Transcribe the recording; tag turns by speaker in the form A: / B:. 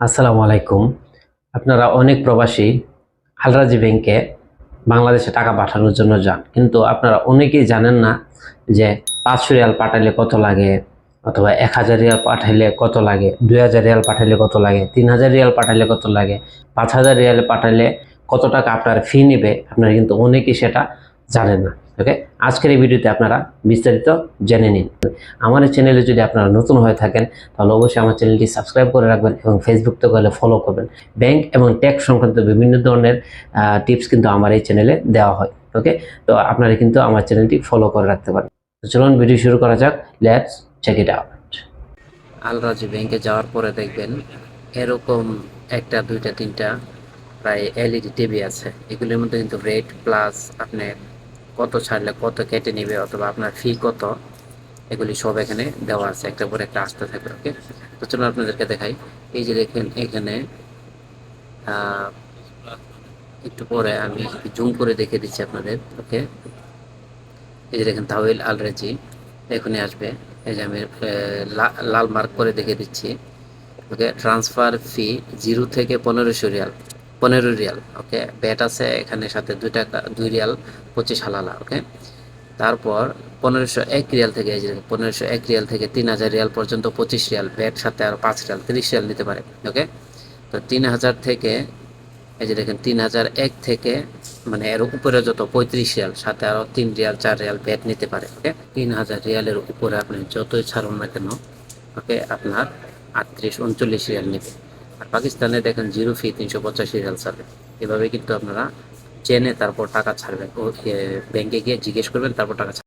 A: আসসালামু আলাইকুম। আপনারা অনেক প্রবাসী আলরাজি ব্যাংকে বাংলাদেশে টাকা পাঠানোর জন্য যান। কিন্তু আপনারা অনেকেই জানেন না যে পাঁচশো রিয়াল পাঠাইলে কত লাগে অথবা এক হাজার রিয়াল পাঠাইলে কত লাগে, দুই হাজার রিয়াল পাঠাইলে কত লাগে, তিন হাজার রিয়াল পাঠাইলে কত লাগে, পাঁচ হাজার রিয়াল পাঠাইলে কত টাকা আপনার ফি নেবে, আপনারা কিন্তু অনেকেই সেটা জানেন না ওকে আজকের এই ভিডিওতে আপনারা বিস্তারিত জেনে নিন। আমার এই চ্যানেলে যদি আপনারা নতুন হয়ে থাকেন, তাহলে অবশ্যই আমার চ্যানেলটি সাবস্ক্রাইব করে রাখবেন এবং ফেসবুক তো গেলে ফলো করবেন। ব্যাংক এবং ট্যাক্স সংক্রান্ত বিভিন্ন ধরনের টিপস কিন্তু আমার এই চ্যানেলে দেওয়া হয় ওকে তো আপনারা কিন্তু আমার চ্যানেলটি ফলো করে রাখতে পারেন। চলুন ভিডিও শুরু করা যাক let's check it out Al Rajhi ব্যাংকে যাওয়ার পরে দেখবেন এরকম একটা, দুইটা, তিনটা, প্রায় এলইডি টিভি আছে। এগুলির মধ্যে কিন্তু রেট প্লাস আপনি কত ছাড়লে কত কেটে নেবে অথবা আপনার ফি কত, এগুলি সব এখানে দেওয়া আছে। একটা পরে একটা আসতে থাকবে ওকে তো চলুন আপনাদেরকে দেখাই। এই যে দেখেন এখানে একটু পরে আমি জুম করে দেখে দিচ্ছি আপনাদের ওকে এই যে দেখেন তাওয়েল আলরেজি এখনই আসবে। এই যে আমি লাল মার্ক করে দেখে দিচ্ছি ওকে ট্রান্সফার ফি জিরো থেকে পনেরোশো রিয়াল। পনেরো রিয়াল, ওকে? ব্যাট আছে এখানে সাথে দুই টাকা দুই রিয়াল পঁচিশ হালালা, ওকে? তারপর পনেরোশো এক রিয়াল থেকে, এই যে পনেরোশো এক রিয়াল থেকে তিন হাজার রিয়াল পর্যন্ত পঁচিশ রিয়াল, ব্যাট সাথে আর পাঁচ রিয়াল, তিরিশ রিয়াল নিতে পারে, ওকে? তো তিন হাজার থেকে, এই যে দেখেন, তিন হাজার এক থেকে মানে এর উপরে যত পঁয়ত্রিশ রিয়াল, সাথে আরও তিন রিয়াল, চার রিয়াল ব্যাট নিতে পারে, ওকে? তিন হাজার রিয়ালের উপরে আপনি যতই ছাড়ুন না কেন, ওকে? আপনার আটত্রিশ, উনচল্লিশ রিয়াল নেবে। আর পাকিস্তানে দেখেন জিরো ফি তিনশো পঁচাশি রিয়াল ছাড়বে। এভাবে কিন্তু আপনারা জেনে তারপর টাকা ছাড়বেন। ব্যাংকে গিয়ে জিজ্ঞেস করবেন, তারপর টাকা